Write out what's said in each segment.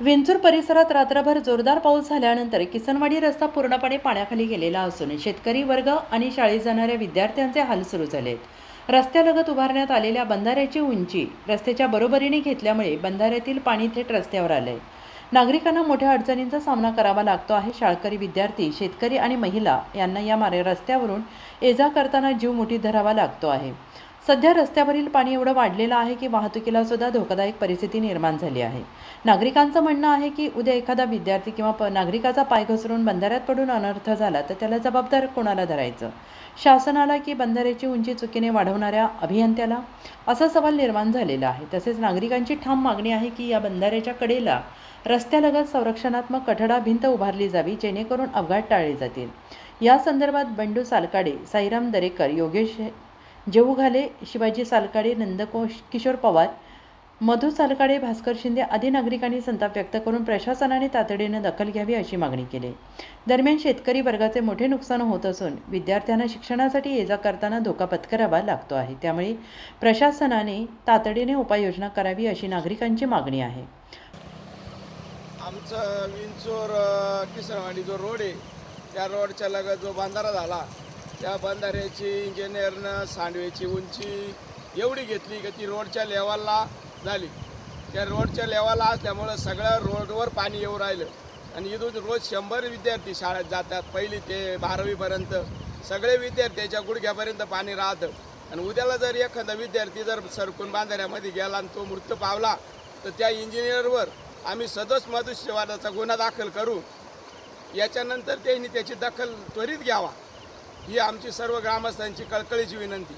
विंचूर परिसरात रात्रभर जोरदार पाऊस झाल्यानंतर किसनवाडी रस्ता पूर्णपणे पाण्याखाली गेलेला असून शेतकरी वर्ग आणि शाळेत जाणाऱ्या विद्यार्थ्यांचे हाल सुरू झालेत. रस्त्यालगत उभारण्यात आलेल्या बंधाऱ्याची उंची रस्त्याच्या बरोबरीने घेतल्यामुळे बंधाऱ्यातील पाणी थेट रस्त्यावर आलंय. नागरिकांना मोठ्या अडचणींचा सामना करावा लागतो आहे. शाळकरी विद्यार्थी शेतकरी आणि महिला यांना या मारे रस्त्यावरून ये जा करताना जीव मुठीत धरावा लागतो आहे. सध्या रस्त्यावरील पाणी एवढं वाढलेलं आहे की वाहतुकीला सुद्धा धोकादायक परिस्थिती निर्माण झाली आहे. नागरिकांचं म्हणणं आहे की उद्या एखादा विद्यार्थी किंवा प नागरिकाचा पाय घसरून बंधाऱ्यात पडून अनर्थ झाला तर त्याला जबाबदार कोणाला धरायचं? शासनाला की बंधाऱ्याची उंची चुकीने वाढवणाऱ्या अभियंत्याला? असा सवाल निर्माण झालेला आहे. तसेच नागरिकांची ठाम मागणी आहे की या बंधाऱ्याच्या कडेला रस्त्यालगत संरक्षणात्मक कठडा भिंत उभारली जावी जेणेकरून अपघात टाळले जातील. या संदर्भात बंडू सालकाडे साईराम दरेकर योगेश जेऊघाले शिवाजी सालकाडे नंदकोश किशोर पवार मधु सालकाडे भास्कर शिंदे आदी नागरिकांनी संताप व्यक्त करून प्रशासनाने तातडीने दखल घ्यावी अशी मागणी केली. दरम्यान शेतकरी वर्गाचे मोठे नुकसान होत असून विद्यार्थ्यांना शिक्षणासाठी ये जा करताना धोका पत्करावा लागतो आहे. त्यामुळे प्रशासनाने तातडीने उपाययोजना करावी अशी नागरिकांची मागणी आहे. आमचं विंचोर किसनवाडी जो रोड आहे त्या रोडच्या लगत जो बांधारा झाला त्या बंधाऱ्याची इंजिनियरनं सांडवेची उंची एवढी घेतली की ती रोडच्या लेवलला झाली. त्या रोडच्या लेवलला असल्यामुळं सगळ्या रोडवर पाणी येऊ राहिलं. आणि इथून रोज शंभर विद्यार्थी शाळेत जातात पहिली ते बारावीपर्यंत. सगळे विद्यार्थ्याच्या गुडघ्यापर्यंत पाणी राहतं. आणि उद्याला जर एखादा विद्यार्थी जर सरकून बांधाऱ्यामध्ये गेला आणि तो मृत्यू पावला तर त्या इंजिनियरवर आम्ही सदोष मधुष्यवादाचा गुन्हा दाखल करू. याच्यानंतर त्यांनी त्याची दखल त्वरित घ्यावा. ही आमची सर्व ग्रामस्थांची कळकळीची विनंती.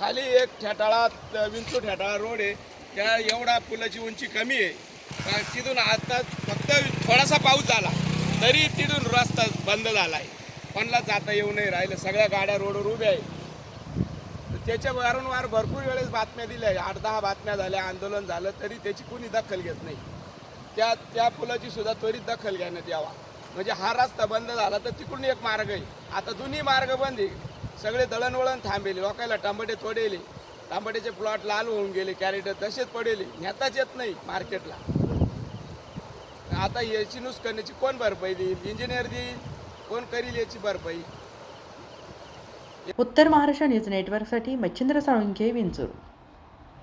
खाली एक ठेटाळा विंचू ठेटाळा रोड आहे. त्या एवढा पुलाची उंची कमी आहे. तिथून आता फक्त थोडासा पाऊस झाला तरी तिथून रस्ता बंद झाला आहे कोणाला जाता येऊ नाही राहिलं सगळ्या गाड्या रोडवर उभ्या आहे तर त्याच्या वारंवार भरपूर वेळेस बातम्या दिल्या आहे आठ दहा बातम्या झाल्या आंदोलन झालं तरी त्याची कुणी दखल घेत नाही. त्या त्या पुलाची सुद्धा त्वरित दखल घेण्यात यावा. म्हणजे हा रस्ता बंद झाला तर तिकडून एक मार्ग आहे आता दोन्ही मार्ग बंद आहे. सगळे दळणवळण थांबेले लोकायला टांबटे तोडेले. टांबट्याचे प्लॉट लाल होऊन गेले कॅरेट तसेच पडेले. नेताच येत नाही मार्केटला. आता याची नुकसानीची कोण भरपाई देईल? इंजिनियर देईल? कोण करील याची भरपाई? उत्तर महाराष्ट्र न्यूज नेटवर्कसाठी मच्छिंद्र साळुंखे विंचूर.